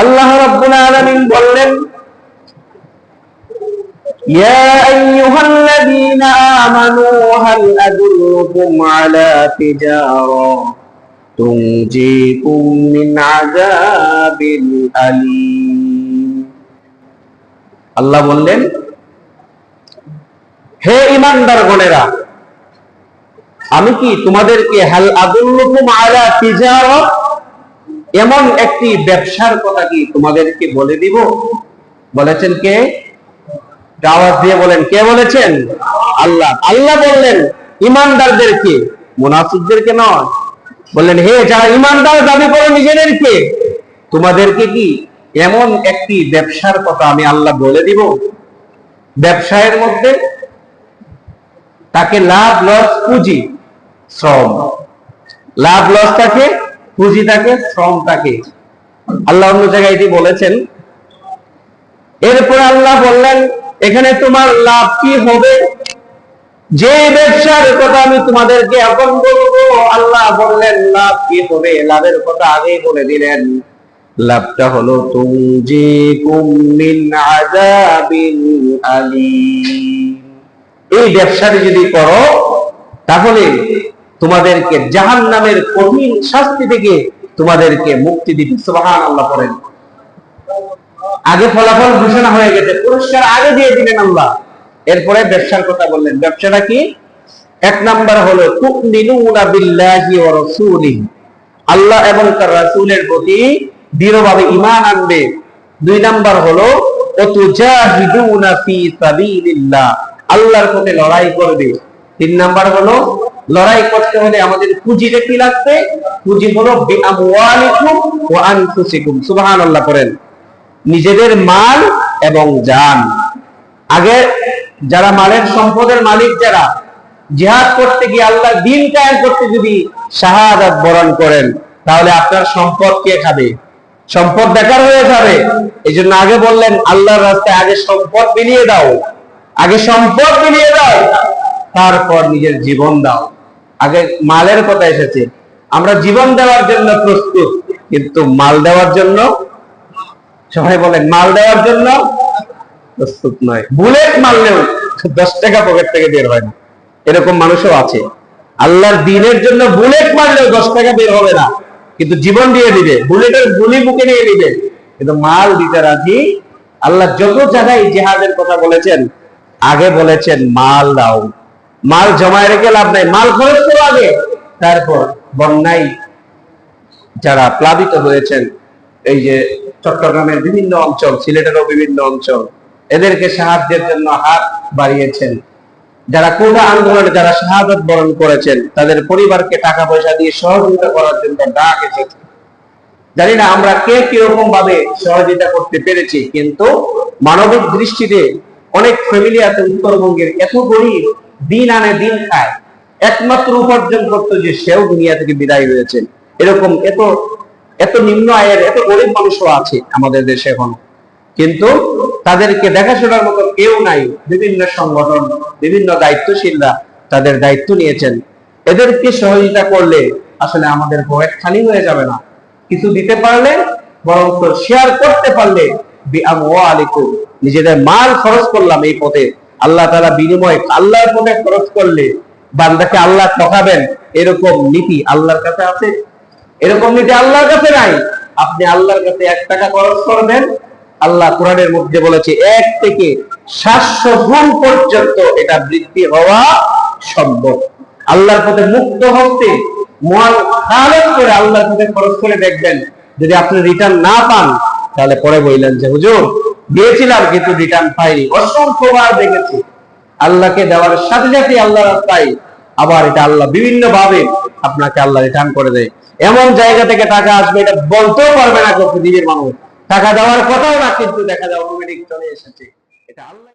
আল্লাহ রাব্বুল আলামিন বললেন يا أيها الذين آمنوا هل أدلكم على تجارة تنجيكم من عذاب أليم আল্লাহ বললেন হে ইমানদার গণেরা আমি কি তোমাদেরকে হাল আদুল্লুকুম আলা তিজারত এমন একটি ব্যবসার কথা কি তোমাদেরকে বলে দিব? বলেছেন কে? আওয়াজ দিয়ে বলেন, কে বলেছেন? আল্লাহ। আল্লাহ বললেন ইমানদারদেরকে মুনাফিকদেরকে নয়। বললেন, হে, যারা ইমানদার দাবি করে নিজেদেরকে, তোমাদেরকে কি এমন একটি ব্যবসার কথা আমি আল্লাহ বলে দিব? ব্যবসায়ের মধ্যে তাকে লাভ লস পুঁজি, শ্রম। লাভ লস থাকে পুঁজি থাকে, শ্রম থাকে। আল্লাহ অন্য জায়গায় এটি বলেছেন। এরপর আল্লাহ বললেন, এখানে তোমার লাভ কি হবে? যে ব্যবসার কথা আমি তোমাদেরকে এখন বলব, আল্লাহ বললেন, লাভ কি হবে? লাভের কথা আগেই বলে দিলেন। লাভটা হলো তুমজি কুমিন আলীম। এই ব্যবসাটি যদি করো, তাহলে তোমাদেরকে জাহান নামের কঠিন শাস্তি থেকে তোমাদেরকে মুক্তি দিবে সুবহান আল্লাহ করেন। আগে ফলাফল ঘোষণা হয়ে গেছে, পুরস্কার আগে দিয়ে দিলেন আল্লাহ। এরপরে ব্যবসার কথা বললেন। ব্যবসাটা কি? এক নাম্বার হলো আল্লাহ এবং তার রাসূলের প্রতি দৃঢ়ভাবে ঈমান আনবে। দুই নাম্বার হলো আল্লাহর পথে লড়াই করবে। তিন নাম্বার হলো লড়াই করতে হলে আমাদের পুঁজিটা কি লাগবে। পুঁজি হলো সুবহানাল্লাহ করেন নিজেদের মাল এবং জান। আগে যারা মালের সম্পদের মালিক যারা, জিহাদ করতে গিয়ে আল্লাহ দিন কায়েম করতে যদি শাহাদাত বরণ করেন, তাহলে আপনার সম্পদ কে খাবে? সম্পদ বেকার হয়ে যাবে। এই জন্য আগে বললেন, আল্লাহর রাস্তায় আগে সম্পদ বিলিয়ে দাও। আগে সম্পদ বিলিয়ে দাও। তারপর নিজের জীবন দাও। আগে মালের কথা এসেছে। আমরা জীবন দেওয়ার জন্য প্রস্তুত, কিন্তু মাল দেওয়ার জন্য, সবাই বলেন মাল দেওয়ার জন্য প্রস্তুত নয়। বুলেট মারলেও দশ টাকা পকেট থেকে বের হয় না। এরকম মানুষও আছে। আল্লাহর দিনের জন্য বুলেট মারলেও দশ টাকা বের হবে না। কিন্তু জীবন দিয়ে দিবে, বুলেটের গুলি বুকে নিয়ে দিবে। কিন্তু মাল দিতে রাজি? আল্লাহ যত জায়গায় জেহাদের কথা বলেছেন, আগে বলেছেন, মাল দাও। মাল জমায় রেখে লাভ নাই। মাল খরচ করো আগে তারপর বন্যায় যারা প্লাবিত হয়েছেন, এই যে চট্টগ্রামের বিভিন্ন অঞ্চল, সিলেটেরও বিভিন্ন অঞ্চল, এদেরকে সাহায্যের জন্য হাত বাড়িয়েছেন। যারা কোটা আন্দোলনে যারা শাহাদত বরণ করেছেন, তাদের পরিবারকে টাকা পয়সা দিয়ে সহযোগিতা করার জন্য ডাক এসেছে। জানি না আমরা কে কীরকম ভাবে সহযোগিতা করতে পেরেছি, কিন্তু মানবিক দৃষ্টিতে অনেক ফ্যামিলি আছে উত্তরবঙ্গের এত গরিব দিন আনে দিন খায়। একমাত্র উপার্জন করতো যে সেও দুনিয়া থেকে বিদায় হয়েছে। এরকম এত এত নিম্ন আয়ের, এত গরিব মানুষও আছে আমাদের দেশে এখন। কিন্তু তাদেরকে দেখাশোনার মতো কেউ নাই। বিভিন্ন সংগঠন, বিভিন্ন দায়িত্বশীলরা তাদের দায়িত্ব নিয়েছেন। এদেরকে সহযোগিতা করলে আসলে আমাদের পকেট খালি হয়ে যাবে না। কিছু দিতে পারলে বরং শেয়ার করতে পারলে নিজেদের মাল খরচ করলাম এই পথে। আল্লাহ তারা বিনিময় আল্লাহর পথে খরচ করলে বান্দাকে আল্লাহ ঠকাবেন, এরকম নীতি আল্লাহর কাছে আছে? এরকম নীতি আল্লাহর কাছে নাই। আপনি আল্লাহর কাছে এক টাকা খরচ করবেন, আল্লাহ কোরআনের মধ্যে বলেছে, এক থেকে সাতশো গুণ পর্যন্ত এটা বৃদ্ধি হওয়া সম্ভব। আল্লাহর পথে মুক্ত হতে মহান খালেদ করে আল্লাহর পথে খরচ করে দেখবেন। যদি আপনি রিটার্ন না পান, তাহলে পরে বললেন যে, হুজুর দিয়েছিলাম কিন্তু রিটার্ন পাইনি। অসংখ্যবার দেখেছি। আল্লাহকে দেওয়ার সাথে সাথে আল্লাহ পাই আবার এটা আল্লাহ বিভিন্ন ভাবে আপনাকে আল্লাহ রিটার্ন করে দেয়। এমন জায়গা থেকে টাকা আসবে, এটা বলতেও পারবে না কেউ পৃথিবীর মানুষ। টাকা দেওয়ার কথাও না, কিন্তু দেখা যায় অটোমেটিক চলে এসেছে। এটা আল্লাহ